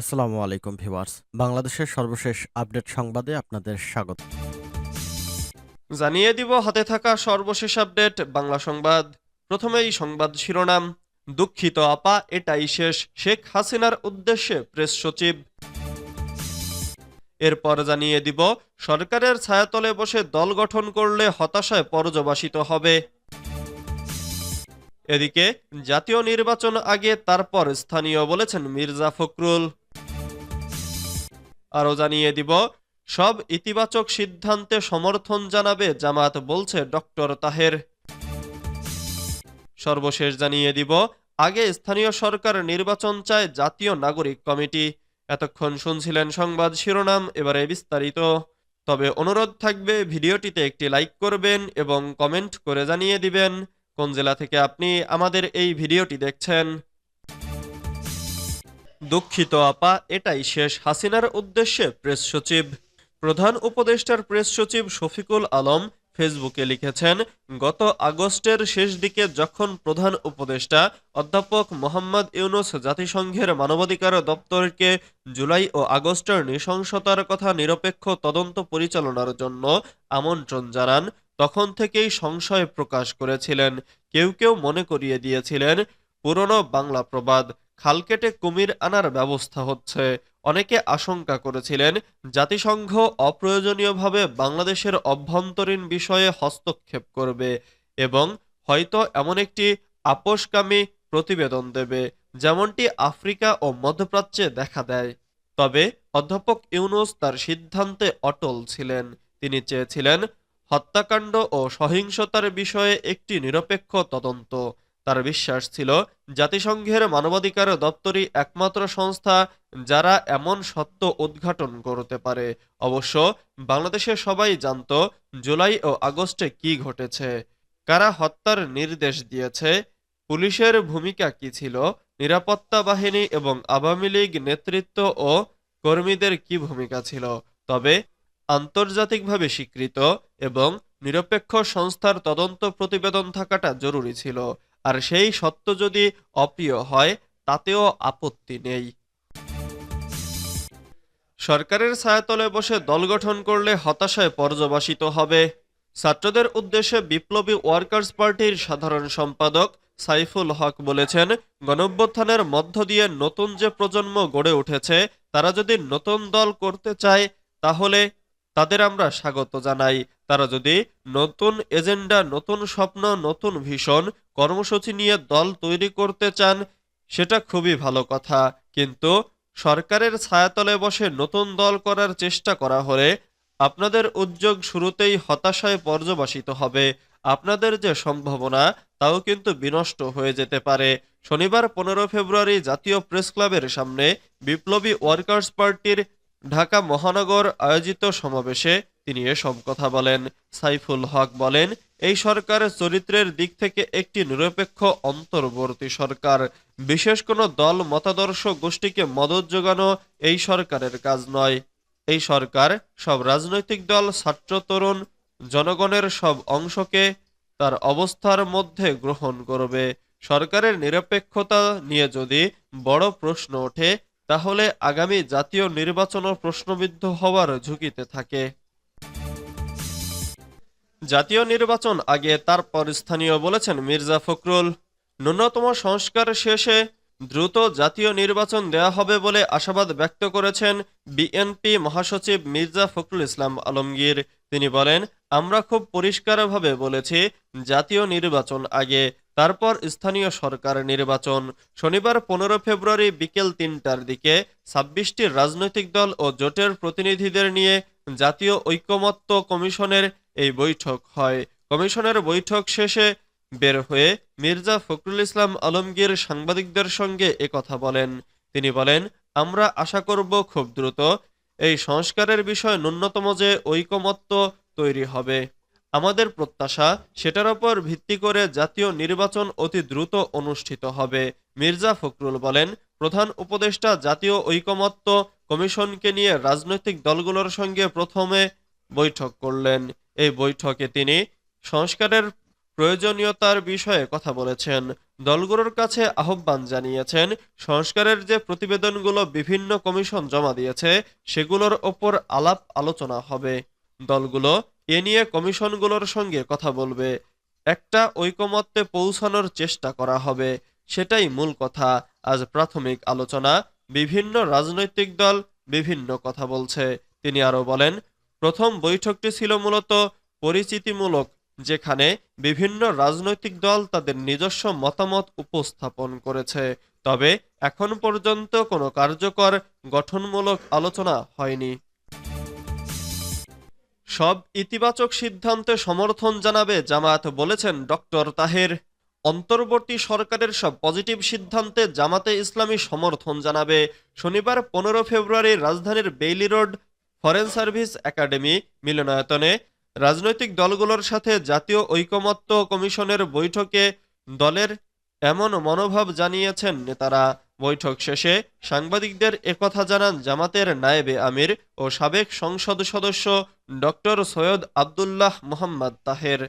আসসালামু আলাইকুম ভিউয়ার্স। বাংলাদেশের সর্বশেষ আপডেট সংবাদে আপনাদের স্বাগত। জানিয়ে দিব, হাতে থাকা সর্বশেষ আপডেট, বাংলা সংবাদ। প্রথমেই সংবাদ শিরোনাম, দুঃখিত আপা, এটাই শেষ। শেখ হাসিনার উদ্দেশ্যে প্রেস সচিব। এরপর জানিয়ে দিব, সরকারের ছায়াতলে বসে দল গঠন করলে হতাশায় পর্যবাসিত হবে। এদিকে, জাতীয় নির্বাচন আগে, তারপর স্থানীয় বলেছেন মির্জা ফখরুল। আরও জানিয়ে দিব। সব ইতিবাচক সিদ্ধান্তে সমর্থন জানাবে জামাত বলছে ডক্টর তাহের। সর্বশেষ জানিয়ে দিব, আগে স্থানীয় সরকার নির্বাচন চায় জাতীয় নাগরিক কমিটি। এতক্ষণ শুনছিলেন সংবাদ শিরোনাম, এবারে বিস্তারিত। তবে অনুরোধ থাকবে, ভিডিওটিতে একটি লাইক করবেন এবং কমেন্ট করে জানিয়ে দিবেন। কোন জেলা থেকে আপনি আমাদের এই ভিডিওটি দেখছেন? দুঃখিত, আপা। এটাই শেষ হাসিনার উদ্দেশ্যে প্রেস সচিব। প্রধান উপদেষ্টার প্রেস সচিব শফিকুল আলম ফেসবুকে লিখেছেন, গত আগস্টের শেষ দিকে যখন প্রধান উপদেষ্টা অধ্যাপক মোহাম্মদ ইউনুস জাতিসংঘের মানবাধিকার দপ্তরকে জুলাই ও আগস্টের নৃশংসতার কথা নিরপেক্ষ তদন্ত পরিচালনার জন্য আমন্ত্রণ জানান, তখন থেকেই সংশয় প্রকাশ করেছিলেন। কেউ কেউ মনে করিয়ে দিয়েছিলেন, পুরনো বাংলা প্রবাদ খাল কেটে কুমির আনার ব্যবস্থা হচ্ছে। অনেকে আশঙ্কা করেছিলেন জাতিসংঘ অপ্রয়োজনীয়ভাবে বাংলাদেশের অভ্যন্তরীণ বিষয়ে হস্তক্ষেপ করবে এবং হয়তো এমন একটি আপোষকামী প্রতিবেদন দেবে, যেমনটি আফ্রিকা ও মধ্যপ্রাচ্যে দেখা দেয়। তবে অধ্যাপক ইউনুস তার সিদ্ধান্তে অটল ছিলেন। তিনি চেয়েছিলেন হত্যাকাণ্ড ও সহিংসতার বিষয়ে একটি নিরপেক্ষ তদন্ত। তার বিশ্বাস ছিল, জাতিসংঘের মানবাধিকার দপ্তরই একমাত্র সংস্থা যারা এমন সত্য উদ্ঘাটন করতে পারে। অবশ্য বাংলাদেশে সবাই জানত জুলাই ও আগস্টে কি ঘটেছে, কারা হত্যার নির্দেশ দিয়েছে, পুলিশের ভূমিকা কি ছিল, নিরাপত্তা বাহিনী এবং আওয়ামী লীগ নেতৃত্ব ও কর্মীদের কি ভূমিকা ছিল। তবে আন্তর্জাতিকভাবে স্বীকৃত এবং নিরপেক্ষ সংস্থার তদন্ত প্রতিবেদন থাকাটা জরুরি ছিল। আর সেই সত্য যদি অপ্রিয় হয়, তাতেও আপত্তি নেই। সরকারের ছায়াতলে বসে দল গঠন করলে হতাশায় পর্যবাসিত হবে। ছাত্রদের উদ্দেশ্যে বিপ্লবী ওয়ার্কার্স পার্টির সাধারণ সম্পাদক সাইফুল হক বলেছেন, গণঅভ্যুত্থানের মধ্য দিয়ে নতুন যে প্রজন্ম গড়ে উঠেছে, তারা যদি নতুন দল করতে চায়, তাহলে তাদের আমরা স্বাগত জানাই। তারা যদি নতুন এজেন্ডা, নতুন স্বপ্ন, নতুন ভীষণ কর্মসূচি নিয়ে দল তৈরি করতে চান, সেটা খুবই ভালো কথা। কিন্তু সরকারের ছায়াতলে বসে নতুন দল করার চেষ্টা করা হলে আপনাদের উদ্যোগ শুরুতেই হতাশায় পর্যবাসিত হবে। আপনাদের যে সম্ভাবনা, তাও কিন্তু বিনষ্ট হয়ে যেতে পারে। শনিবার পনেরো ফেব্রুয়ারি জাতীয় প্রেস ক্লাবের সামনে বিপ্লবী ওয়ার্কার্স পার্টির ঢাকা মহানগর আয়োজিত সমাবেশে তিনি এসব কথা বলেন। সাইফুল হক বলেন, এই সরকার চরিত্রের দিক থেকে একটি নিরপেক্ষ, অন্তর্বর্তী সরকার। বিশেষ কোনো দল, মতাদর্শ গোষ্ঠীকে মদত যোগানো এই সরকারের কাজ নয়। এই সরকার সব রাজনৈতিক দল, ছাত্র, তরুণ, জনগণের সব অংশকে তার অবস্থার মধ্যে গ্রহণ করবে। সরকারের নিরপেক্ষতা নিয়ে যদি বড় প্রশ্ন ওঠে তাহলে আগামী জাতীয় নির্বাচনও প্রশ্নবিদ্ধ হওয়ার ঝুঁকিতে থাকে। জাতীয় নির্বাচন আগে, তারপর স্থানীয় বলেছেন মির্জা ফখরুল। ন্যূনতম সংস্কার শেষে দ্রুত জাতীয় নির্বাচন দেয়া হবে বলে আশাবাদ ব্যক্ত করেছেন বিএনপি মহাসচিব মির্জা ফখরুল ইসলাম আলমগীর। তিনি বলেন, আমরা খুব পরিষ্কারভাবে বলেছি, জাতীয় নির্বাচন আগে তারপর স্থানীয় সরকার নির্বাচন শনিবার পনেরো ফেব্রুয়ারি বিকেল তিনটার দিকে ছাব্বিশটি রাজনৈতিক দল ও জোটের প্রতিনিধিদের নিয়ে জাতীয় ঐকমত্য কমিশনের এই বৈঠক হয়। কমিশনের বৈঠক শেষে বের হয়ে মির্জা ফখরুল ইসলাম আলমগীর সাংবাদিকদের সঙ্গে একথা বলেন। তিনি বলেন, আমরা আশা করব খুব দ্রুত এই সংস্কারের বিষয়ে ন্যূনতম যে ঐকমত্য তৈরি হবে। আমাদের প্রত্যাশা সেটার উপর ভিত্তি করে জাতীয় নির্বাচন অতি দ্রুত অনুষ্ঠিত হবে। মির্জা ফখরুল বলেন, প্রধান উপদেষ্টা জাতীয় ঐকমত্য কমিশনকে নিয়ে রাজনৈতিক দলগুলোর সঙ্গে প্রথমে বৈঠক করলেন। এই বৈঠকে তিনি সংস্কারের প্রয়োজনীয়তার বিষয়ে কথা বলেছেন। দলগুলোর কাছে আহ্বান জানিয়েছেন, সংস্কারের যে প্রতিবেদনগুলো বিভিন্ন কমিশন জমা দিয়েছে, সেগুলোর ওপর আলাপ আলোচনা হবে। দলগুলো এ নিয়ে কমিশনগুলোর সঙ্গে কথা বলবে। একটা ঐকমত্যে পৌঁছানোর চেষ্টা করা হবে, সেটাই মূল কথা। আজ প্রাথমিক আলোচনা, বিভিন্ন রাজনৈতিক দল বিভিন্ন কথা বলছে। তিনি আরও বলেন, প্রথম বৈঠকটি ছিল মূলত পরিচিতিমূলক, যেখানে বিভিন্ন রাজনৈতিক দল তাদের নিজস্ব মতামত উপস্থাপন করেছে। তবে এখন পর্যন্ত কোনো কার্যকর, গঠনমূলক আলোচনা হয়নি। সব ইতিবাচক সিদ্ধান্তে সমর্থন জানাবে জামায়াত বলেছেন ডক্টর তাহের। অন্তর্বর্তী সরকারের সব পজিটিভ সিদ্ধান্তে জামাতে ইসলামী সমর্থন জানাবে। শনিবার পনেরো ফেব্রুয়ারি রাজধানীর Bailey road foreign service academy মিলনায়তনে রাজনৈতিক দলগুলোর সাথে জাতীয় ঐকমত্য কমিশনের বৈঠকে দলের এমন মনোভাব জানিয়েছেন নেতারা। বৈঠক শেষে সাংবাদিকদের একথা জানান জামাতের নায়েবে আমির ও সাবেক সংসদ সদস্য ডক্টর সৈয়দ আবদুল্লাহ মোহাম্মদ তাহের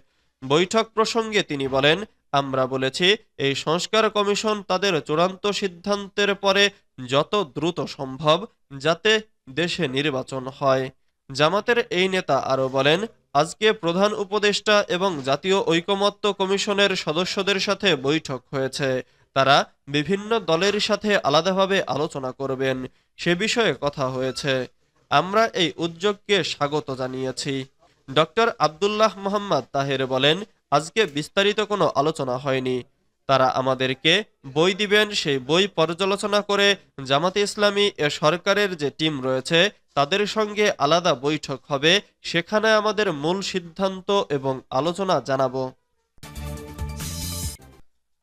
বৈঠক প্রসঙ্গে তিনি বলেন, আমরা বলেছি, এই সংস্কার কমিশন তাদের চূড়ান্ত সিদ্ধান্তের পরে যত দ্রুত সম্ভব যাতে দেশে নির্বাচন হয়। জামাতের এই নেতা আরও বলেন, আজকে প্রধান উপদেষ্টা এবং জাতীয় ঐকমত্য কমিশনের সদস্যদের সাথে বৈঠক হয়েছে। তারা বিভিন্ন দলের সাথে আলাদাভাবে আলোচনা করবেন। সে বিষয়ে কথা হয়েছে। আমরা এই উদ্যোগকে স্বাগত জানিয়েছি। ডক্টর আবদুল্লাহ মোহাম্মদ তাহের বলেন, আজকে বিস্তারিত কোনো আলোচনা হয়নি। তারা আমাদেরকে বই দিবেন, সেই বই পর্যালোচনা করে জামাতে ইসলামী এ সরকারের যে টিম রয়েছে, তাদের সঙ্গে আলাদা বৈঠক হবে। সেখানে আমাদের মূল সিদ্ধান্ত এবং আলোচনা জানাব।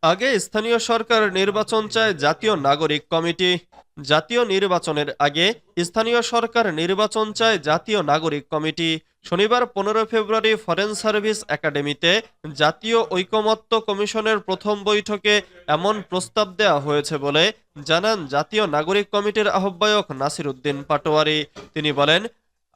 আগে স্থানীয় সরকার নির্বাচন চায় জাতীয় নাগরিক কমিটি। জাতীয় নির্বাচনের আগে স্থানীয় সরকার নির্বাচন চায় জাতীয় নাগরিক কমিটি। শনিবার পনেরো ফেব্রুয়ারি ফরেন সার্ভিস একাডেমিতে জাতীয় ঐকমত্য কমিশনের প্রথম বৈঠকে এমন প্রস্তাব দেওয়া হয়েছে বলে জানান জাতীয় নাগরিক কমিটির আহ্বায়ক নাসির উদ্দিন পাটোয়ারি। তিনি বলেন,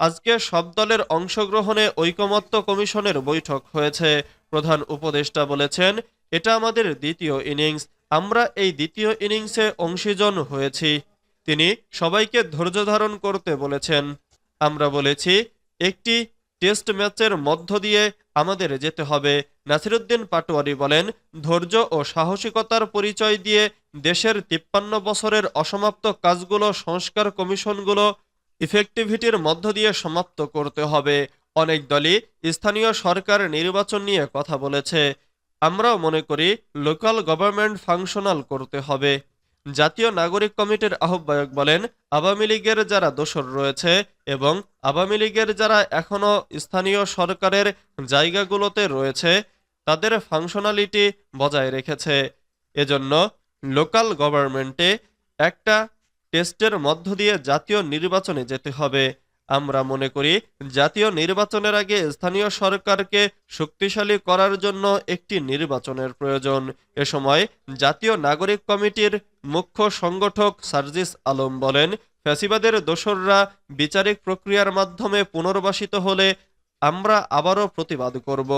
আজকে সব দলের অংশগ্রহণে ঐকমত্য কমিশনের বৈঠক হয়েছে। প্রধান উপদেষ্টা বলেছেন এটা আমাদের দ্বিতীয় ইনিংস। আমরা এই দ্বিতীয় ইনিংসে অংশীজন হয়েছি। তিনি সবাইকে ধৈর্য ধারণ করতে বলেছেন। আমরা বলেছি, একটি টেস্ট ম্যাচের মধ্য দিয়ে আমাদের যেতে হবে। নাসিরুদ্দিন পাটোয়ারি বলেন, ধৈর্য ও সাহসিকতার পরিচয় দিয়ে দেশের তিপ্পান্ন বছরের অসমাপ্ত কাজগুলো, সংস্কার কমিশনগুলো ইফেক্টিভিটির মধ্য দিয়ে সমাপ্ত করতে হবে। অনেক দলই স্থানীয় সরকার নির্বাচন নিয়ে কথা বলেছে। আমরাও মনে করি লোকাল গভর্নমেন্ট ফাংশনাল করতে হবে। জাতীয় নাগরিক কমিটির আহ্বায়ক বলেন, আওয়ামী লীগের যারা দোসর রয়েছে এবং আওয়ামী লীগের যারা এখনও স্থানীয় সরকারের জায়গাগুলোতে রয়েছে, তাদের ফাংশনালিটি বজায় রেখেছে। এজন্য লোকাল গভর্নমেন্টে একটা টেস্টের মধ্য দিয়ে জাতীয় নির্বাচনে যেতে হবে। আমরা মনে করি জাতীয় নির্বাচনের আগে স্থানীয় সরকারকে শক্তিশালী করার জন্য একটি নির্বাচনের প্রয়োজন। এ সময় জাতীয় নাগরিক কমিটির মুখ্য সংগঠক সার্জিস আলম বলেন, ফ্যাসিবাদের দোসররা বিচারিক প্রক্রিয়ার মাধ্যমে পুনর্বাসিত হলে আমরা আবারও প্রতিবাদ করব।